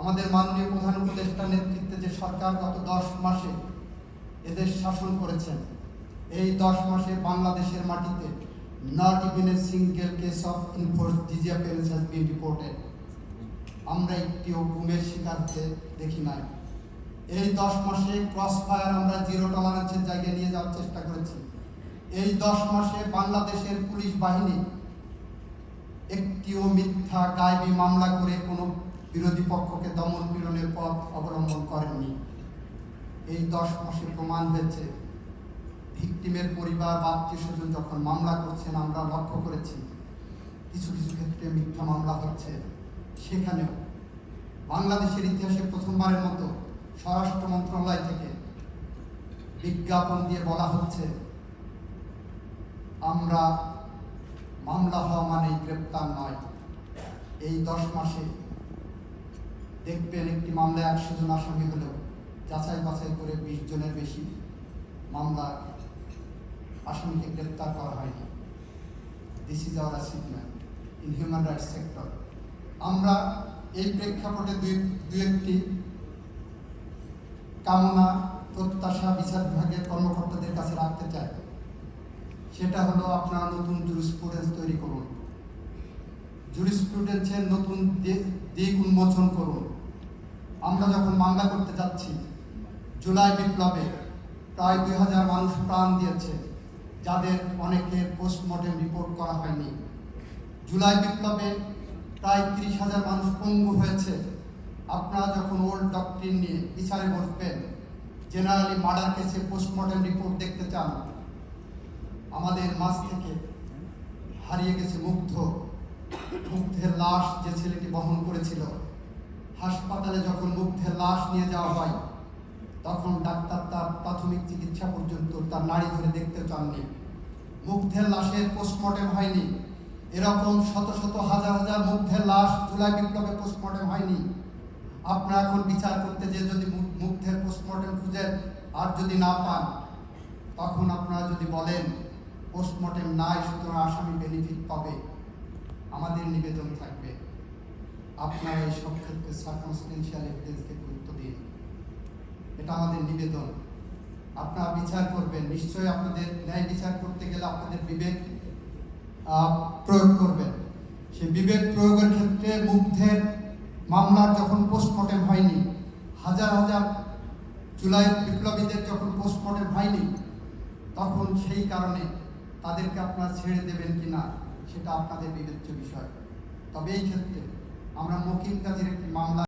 আমাদের মাননীয় প্রধান উপদেষ্টার নেতৃত্বে যে সরকার গত দশ মাসে এদের শাসন করেছেন, এই দশ মাসে বাংলাদেশের মাটিতে not even a single case of enforce disappearance has been reported আমরা একটিও গুমের শিকার দেখি নাই। এই দশ মাসে ক্রস ফায়ার আমরা জিরো টলারেন্সের জায়গায় নিয়ে যাওয়ার চেষ্টা করেছি। এই দশ মাসে বাংলাদেশের পুলিশ বাহিনী একটিও মিথ্যা, গায়েবী মামলা করে কোনো বিরোধী পক্ষকে দমন পীড়নের পথ অবলম্বন করেননি। এই দশ মাসে প্রমাণ হয়েছে। ভিকটিমের পরিবার বা আত্মীয় স্বজন যখন মামলা করছেন, আমরা লক্ষ্য করেছি, কিছু কিছু ক্ষেত্রে মিথ্যা মামলা হচ্ছে। সেখানেও বাংলাদেশের ইতিহাসে প্রথমবারের মতো স্বরাষ্ট্র মন্ত্রণালয় থেকে বিজ্ঞাপন দিয়ে বলা হচ্ছে, আমরা মামলা হওয়া মানেই গ্রেপ্তার নয়। এই দশ মাসে দেখবেন একটি মামলায় একশো জন আসামি হলেও যাচাই বাছাই করে বিশ জনের বেশি মামলা আসামিকে গ্রেপ্তার করা হয়নি। This is our achievement in human rights sector আমরা এই প্রেক্ষাপটে দুই দু একটি কামনা, প্রত্যাশা, বিচার বিভাগের কর্মকর্তাদের কাছে রাখতে চাই। সেটা হলো আপনারা নতুন জুরিসপ্রুডেন্স তৈরি করুন। জুরিসপ্রুডেন্সের নতুন দিক উন্মোচন করুন। আমরা যখন মামলা করতে যাচ্ছি, জুলাই বিপ্লবে প্রায় দুই হাজার মানুষ প্রাণ দিয়েছে, যাদের অনেকের পোস্টমর্টেম রিপোর্ট করা হয়নি। জুলাই বিপ্লবে প্রায় তিরিশ হাজার মানুষ পঙ্গু হয়েছে। আপনারা যখন ওল্ড ডক্টরিন নিয়ে বিচারে বসবেন, জেনারেলি মার্ডার কেসে পোস্টমর্টেম রিপোর্ট দেখতে চান, আমাদের মাঝ থেকে হারিয়ে গেছে মুগ্ধ, মুগ্ধের লাশ যে ছেলেটি বহন করেছিল। হাসপাতালে যখন মুগ্ধের লাশ নিয়ে যাওয়া হয়, তখন ডাক্তার তার প্রাথমিক চিকিৎসা পর্যন্ত তার নাড়ি ধরে দেখতে চাননি। মুগ্ধের লাশের পোস্টমর্টেম হয়নি। এরকম শত শত হাজার হাজার মুগ্ধের লাশ জুলাই বিপ্লবে পোস্টমর্টেম হয়নি। আপনারা এখন বিচার করতে যে যদি মুগ্ধের পোস্টমর্টেম খুঁজেন আর যদি না পান, তখন আপনারা যদি বলেন পোস্টমর্টেম নাই, সুতরাং আসামি বেনিফিট পাবে। আমাদের নিবেদন থাকবে। আপনারা এই সব ক্ষেত্রে এভিডেন্সকে গুরুত্ব দিন। এটা আমাদের নিবেদন। আপনারা বিচার করবেন। নিশ্চয়ই আপনাদের ন্যায় বিচার করতে গেলে আপনাদের বিবেক প্রয়োগ করবেন। সেই বিবেক প্রয়োগের ক্ষেত্রে মুগ্ধের মামলার যখন পোস্টমর্টেম হয়নি, হাজার হাজার জুলাই বিপ্লবীদের যখন পোস্টমর্টেম হয়নি, তখন সেই কারণে তাদেরকে আপনারা ছেড়ে দেবেন কি না সেটা আপনাদের বিবেচ্য বিষয়। তবে এই ক্ষেত্রে আমরা মকিম কাজের একটি মামলা